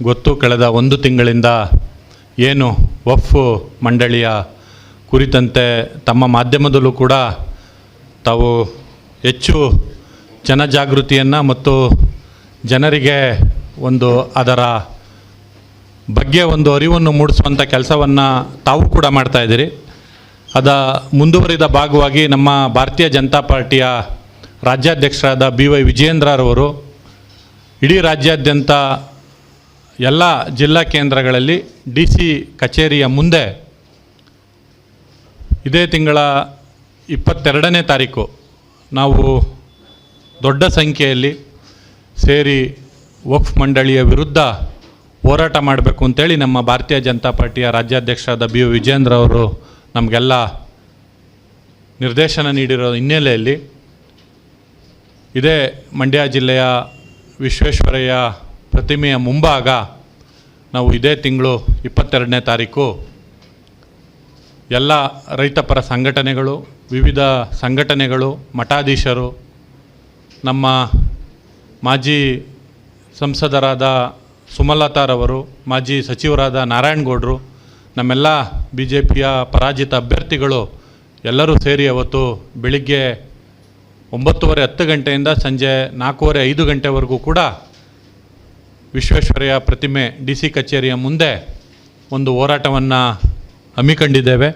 ಗೊತ್ತು ಕಳೆದ ಒಂದು ತಿಂಗಳಿಂದ ಏನು ವಫ್ ಮಂಡಳಿಯ ಕುರಿತಂತೆ ತಮ್ಮ ಮಾಧ್ಯಮದಲ್ಲೂ ಕೂಡ ತಾವು ಹೆಚ್ಚು ಜನಜಾಗೃತಿಯನ್ನು ಮತ್ತು ಜನರಿಗೆ ಒಂದು ಅದರ ಬಗ್ಗೆ ಒಂದು ಅರಿವನ್ನು ಮೂಡಿಸುವಂಥ ಕೆಲಸವನ್ನು ತಾವು ಕೂಡ ಮಾಡ್ತಾಯಿದ್ದೀರಿ ಅದ ಮುಂದುವರಿದ ಭಾಗವಾಗಿ ನಮ್ಮ ಭಾರತೀಯ ಜನತಾ ಪಾರ್ಟಿಯ ರಾಜ್ಯಾಧ್ಯಕ್ಷರಾದ ಬಿ ವೈ ವಿಜಯೇಂದ್ರರವರು ಇಡೀ ರಾಜ್ಯಾದ್ಯಂತ ಎಲ್ಲ ಜಿಲ್ಲಾ ಕೇಂದ್ರಗಳಲ್ಲಿ ಡಿ ಸಿ ಕಚೇರಿಯ ಮುಂದೆ ಇದೇ ತಿಂಗಳ ಇಪ್ಪತ್ತೆರಡನೇ ತಾರೀಕು ನಾವು ದೊಡ್ಡ ಸಂಖ್ಯೆಯಲ್ಲಿ ಸೇರಿ ವಕ್ಫ್ ಮಂಡಳಿಯ ವಿರುದ್ಧ ಹೋರಾಟ ಮಾಡಬೇಕು ಅಂತೇಳಿ ನಮ್ಮ ಭಾರತೀಯ ಜನತಾ ಪಾರ್ಟಿಯ ರಾಜ್ಯಾಧ್ಯಕ್ಷರಾದ ಬಿ ಯು ವಿಜೇಂದ್ರ ಅವರು ನಮಗೆಲ್ಲ ನಿರ್ದೇಶನ ನೀಡಿರೋ ಹಿನ್ನೆಲೆಯಲ್ಲಿ ಇದೇ ಮಂಡ್ಯ ಜಿಲ್ಲೆಯ ವಿಶ್ವೇಶ್ವರಯ್ಯ ಪ್ರತಿಮೆಯ ಮುಂಭಾಗ ನಾವು ಇದೇ ತಿಂಗಳು ಇಪ್ಪತ್ತೆರಡನೇ ತಾರೀಕು. ಎಲ್ಲ ರೈತಪರ ಸಂಘಟನೆಗಳು, ವಿವಿಧ ಸಂಘಟನೆಗಳು, ಮಠಾಧೀಶರು, ನಮ್ಮ ಮಾಜಿ ಸಂಸದರಾದ ಸುಮಲತಾರವರು, ಮಾಜಿ ಸಚಿವರಾದ ನಾರಾಯಣಗೌಡರು, ನಮ್ಮೆಲ್ಲ ಬಿ ಜೆ ಪಿಯ ಪರಾಜಿತ ಅಭ್ಯರ್ಥಿಗಳು ಎಲ್ಲರೂ ಸೇರಿ ಅವತ್ತು ಬೆಳಿಗ್ಗೆ ಒಂಬತ್ತುವರೆ ಹತ್ತು ಗಂಟೆಯಿಂದ ಸಂಜೆ ನಾಲ್ಕೂವರೆ ಐದು ಗಂಟೆವರೆಗೂ ಕೂಡ ವಿಶ್ವೇಶ್ವರಯ್ಯ ಪ್ರತಿಮೆ ಡಿ ಸಿ ಕಚೇರಿಯ ಮುಂದೆ ಒಂದು ಹೋರಾಟವನ್ನು ಹಮ್ಮಿಕೊಂಡಿದ್ದೇವೆ.